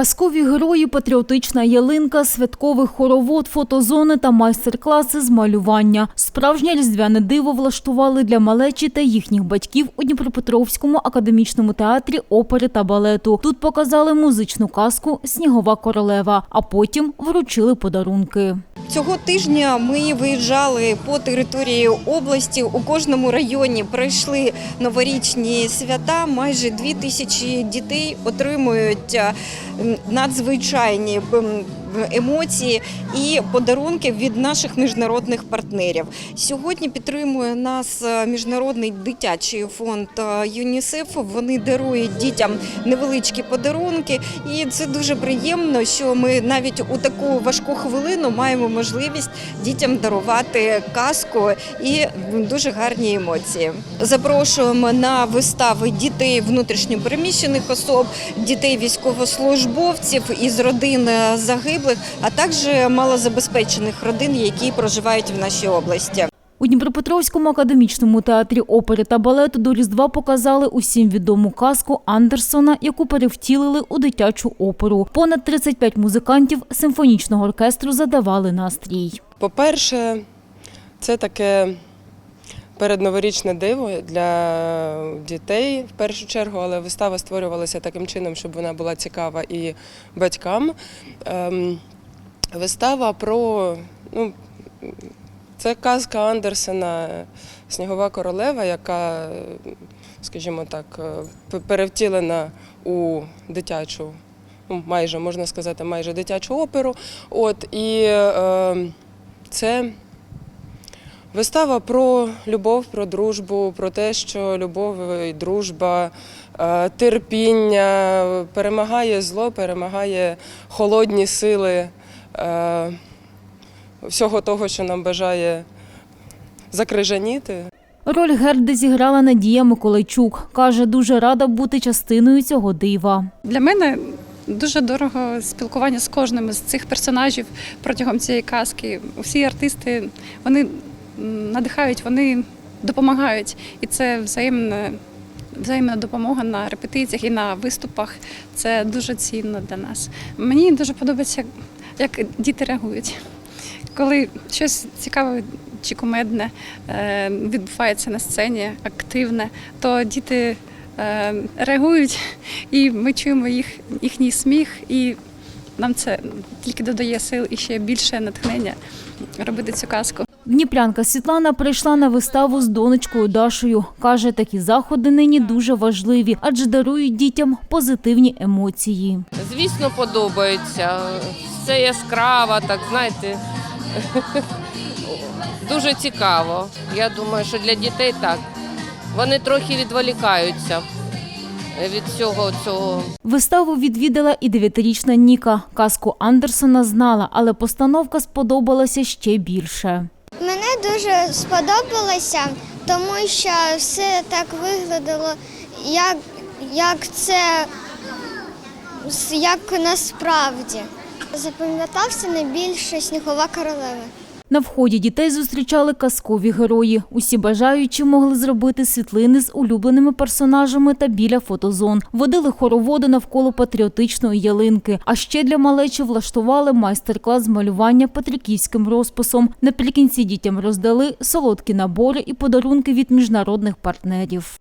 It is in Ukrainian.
Казкові герої, патріотична ялинка, святковий хоровод, фотозони та майстер-класи з малювання. Справжнє різдвяне диво влаштували для малечі та їхніх батьків у Дніпропетровському академічному театрі опери та балету. Тут показали музичну казку Снігова королева, а потім вручили подарунки. Цього тижня ми виїжджали по території області. У кожному районі пройшли новорічні свята. Майже дві тисячі дітей отримують е, надзвичайні м, емоції і подарунки від наших міжнародних партнерів. Сьогодні підтримує нас е, міжнародний дитячий фонд е, ЮНІСЕФ. Вони дарують дітям невеличкі подарунки, і це дуже приємно, що ми навіть у таку важку хвилину маємо можливість дітям дарувати казку і дуже гарні емоції. Запрошуємо на вистави дітей внутрішньопереміщених особ, дітей військовослужбовців із родин е, загиблих, а також малозабезпечених родин, які проживають в нашій області. У Дніпропетровському академічному театрі опери та балету до Різдва показали усім відому казку Андерсона, яку перевтілили у дитячу оперу. Понад 35 музикантів симфонічного оркестру задавали настрій. По-перше, це таке передноворічне диво для дітей в першу чергу, але вистава створювалася таким чином, щоб вона була цікава і батькам. Ем, Вистава про ну, це казка Андерсена Снігова королева, яка, скажімо так, е, перевтілена у дитячу, ну, майже можна сказати, майже дитячу оперу. От і е, це вистава про любов, про дружбу, про те, що любов і дружба, е, терпіння перемагає зло, перемагає холодні сили е, всього того, що нам бажає закрижаніти. Роль Герди зіграла Надія Миколайчук. Каже, дуже рада бути частиною цього дива. Для мене дуже дорого спілкування з кожним з цих персонажів протягом цієї казки. Усі артисти вони надихають, вони допомагають, і це взаємна, взаємна допомога на репетиціях і на виступах. Це дуже цінно для нас. Мені дуже подобається, як діти реагують. Коли щось цікаве чи кумедне е, відбувається на сцені, активне, то діти е, реагують, і ми чуємо їх, їхній сміх, і нам це тільки додає сил і ще більше натхнення робити цю казку. Дніпрянка Світлана прийшла на виставу з донечкою Дашою. Каже, такі заходи нині дуже важливі, адже дарують дітям позитивні емоції. Звісно, подобається. Все яскраво, так знаєте. Дуже цікаво. Я думаю, що для дітей так. Вони трохи відволікаються від всього цього. Виставу відвідала і дев'ятирічна Ніка. Казку Андерсона знала, але постановка сподобалася ще більше. Мене дуже сподобалося, тому що все так виглядало, як, як це як насправді. Запам'ятався найбільше снігова королева. На вході дітей зустрічали казкові герої. Усі бажаючі могли зробити світлини з улюбленими персонажами та біля фотозон. Водили хороводи навколо патріотичної ялинки. А ще для малечі влаштували майстер-клас з малювання патриківським розписом. Наприкінці дітям роздали солодкі набори і подарунки від міжнародних партнерів.